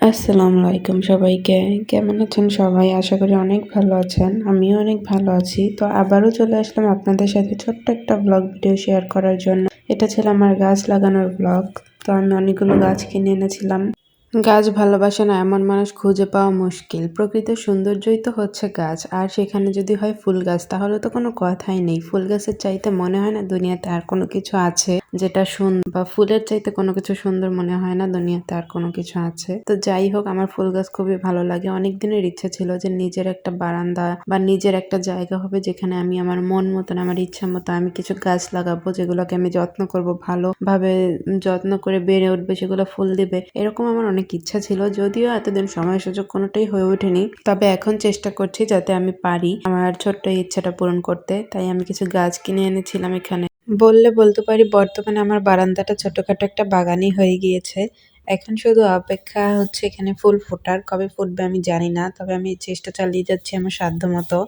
আসসালামু আলাইকুম সবাইকে। কেমন আছেন সবাই? আশা করি অনেক ভালো আছেন। আমিও অনেক ভালো আছি। তো আবারও চলে আসলাম আপনাদের সাথে ছোট্ট একটা ব্লগ ভিডিও শেয়ার করার জন্য। এটা ছিল আমার গাছ লাগানোর ব্লগ তো আমি অনেকগুলো গাছ কিনে এনেছিলাম। গাছ ভালোবাসে না, এমন মানুষ খুঁজে পাওয়া মুশকিল। প্রকৃত সৌন্দর্যই তো হচ্ছে গাছ, আর সেখানে যদি হয় ফুল গাছ, তাহলে তো কোনো কথাই নেই। ফুল গাছের চাইতে মনে হয় না দুনিয়াতে আর কোনো কিছু আছে যেটা সুন্দর বা ফুলের চাইতে কোনো কিছু সুন্দর মনে হয় না দুনিয়াতে আর কোনো কিছু আছে। তো যাই হোক, আমার ফুল গাছ খুবই ভালো লাগে। অনেক দিনের ইচ্ছে ছিল যে নিজের একটা বারান্দা বা নিজের একটা জায়গা হবে যেখানে আমি আমার মন মতন, আমার ইচ্ছা মতো আমি কিছু গাছ লাগাবো যেগুলোকে আমি যত্ন করব, ভালোভাবে যত্ন করে বেড়ে উঠবে, সেগুলো ফুল দিবে। এরকম আমার অনেক ইচ্ছা ছিল, যদিও এতদিন সময় সুযোগ কোনোটাই হয়ে ওঠেনি। তবে এখন চেষ্টা করছি যাতে আমি পারি আমার ছোট্ট ইচ্ছাটা পূরণ করতে, তাই আমি কিছু গাছ কিনে এনেছিলাম এখানে। বললে বলতে পারি, বর্তমানে আমার বারান্দাটা ছোটখাটো একটা বাগানই হয়ে গিয়েছে। এখন শুধু অপেক্ষা হচ্ছে এখানে ফুল ফোটার, কবে ফুটবে আমি জানি না, তবে আমি চেষ্টা চালিয়ে যাচ্ছি আমার সাধ্য মতো।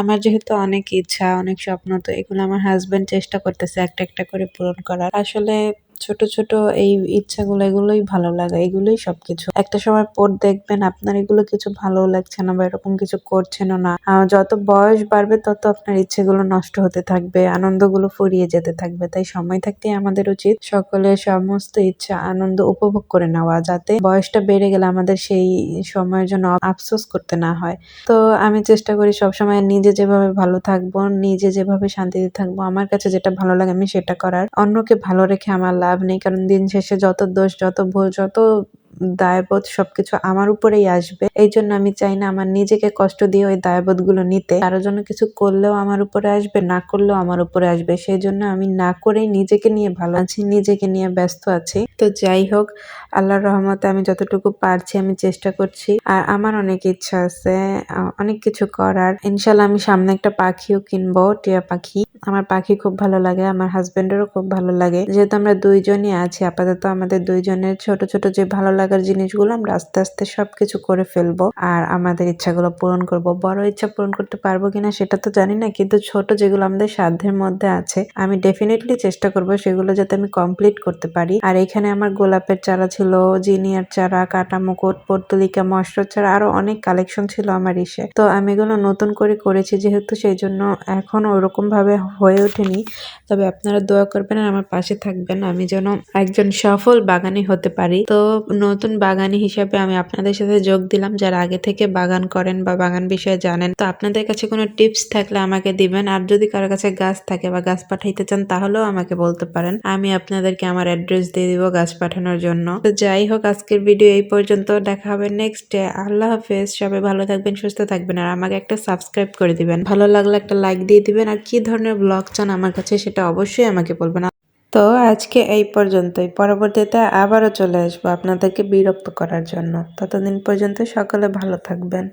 আমার যেহেতু অনেক ইচ্ছা, অনেক স্বপ্ন, তো এগুলো আমার হাজব্যান্ড চেষ্টা করতেছে একটা একটা করে পূরণ করার। আসলে ছোট ছোট এই ইচ্ছাগুলো, এগুলোই ভালো লাগে, এগুলোই সবকিছু। একটা সময় পর দেখবেন আপনার এগুলো কিছু ভালো লাগছে না বা এরকম কিছু করছেনও না। যত বয়স বাড়বে, তত আপনার ইচ্ছেগুলো নষ্ট হতে থাকবে, আনন্দগুলো ফুরিয়ে যেতে থাকবে। তাই সময় থাকতে আমাদের উচিত সকলের সমস্ত ইচ্ছা, আনন্দ উপভোগ করে নেওয়া, যাতে বয়সটা বেড়ে গেলে আমাদের সেই সময়ের জন্য আফসোস করতে না হয়। তো আমি চেষ্টা করি সবসময় নিজে যেভাবে ভালো থাকব, নিজে যেভাবে শান্তিতে থাকব, আমার কাছে যেটা ভালো লাগে আমি সেটা করার। অন্যকে ভালো রেখে আমার লাভ নেই। কারণ দিন শেষে যত দোষ যত ভুল যত দায়বোধ সবকিছু আমার উপরেই আসবে। এই জন্য আমি চাই না আমার নিজেকে কষ্ট দিয়ে ওই দায়বোধগুলো নিতে। কারও জন্য কিছু করলেও আমার উপরে আসবে, না করলেও আমার উপরে আসবে। সেই জন্য আমি না করেই নিজেকে নিয়ে ভালো আছি, নিজেকে নিয়ে ব্যস্ত আছি। তো যাই হোক, আল্লাহর রহমতে আমি যতটুকু পারছি আমি চেষ্টা করছি। আর আমার অনেক ইচ্ছা আছে অনেক কিছু করার। ইনশাল্লাহ আমি সামনে একটা পাখিও কিনবো, টিয়া পাখি। আমার পাখি খুব ভালো লাগে, আমার হাজবেন্ডেরও খুব ভালো লাগে। যেহেতু আমরা দুইজনই আছি, আপাতত আমাদের দুইজনের ছোট ছোট যে ভালো লাগার জিনিসগুলো আমরা আস্তে আস্তে সবকিছু করে ফেলব। আর আমাদের ইচ্ছাগুলো পূরণ করব। বড় ইচ্ছা পূরণ করতে পারব কিনা সেটা তো জানি না, কিন্তু ছোট যেগুলো আমাদের সাধ্যের মধ্যে আছে, আমি ডেফিনেটলি চেষ্টা করব সেগুলো যাতে আমি কমপ্লিট করতে পারি। আর এখানে আমার গোলাপের চারা ছিল, জিনিয়ার চারা কাটা মুকুট পর্তুলিকা মশর চারা, আরও অনেক কালেকশন ছিল আমার ইসে। তো আমি এগুলো নতুন করে করেছি যেহেতু সেই জন্য এখন ওরকম ভাবে হয়ে ওঠেনি। তবে আপনারা দোয়া করবেন আর আমার পাশে থাকবেন, আমি যেন একজন সফল বাগানি হতে পারি। তো নতুন বাগানি হিসাবে আমি আপনাদের সাথে যোগ দিলাম। যারা আগে থেকে বাগান করেন বা বাগান বিষয়ে জানেন, তো আপনাদের কাছে কোনো টিপস থাকলে আমাকে দিবেন। আর যদি কারও কাছে গাছ থাকে বা গাছ পাঠাইতে চান, তাহলেও আমাকে বলতে পারেন। আমি আপনাদেরকে আমার অ্যাড্রেস দিয়ে দিব গাছ পাঠানোর জন্য। তো যাই হোক, আজকের ভিডিও এই পর্যন্ত। দেখা হবে নেক্সট ডে আল্লাহ হাফেজ। সবাই ভালো থাকবেন, সুস্থ থাকবেন। আর আমাকে একটা সাবস্ক্রাইব করে দিবেন। ভালো লাগলে একটা লাইক দিয়ে দিবেন। আর কি ধরনের ব্লগ চান আমার কাছে, সেটা অবশ্যই আমাকে বলবেন। তো আজকে এই পর্যন্তই। পরবর্তীতে আবারও চলে আসব আপনাদেরকে বিরক্ত করার জন্য। ততদিন পর্যন্ত সকলে ভালো থাকবেন।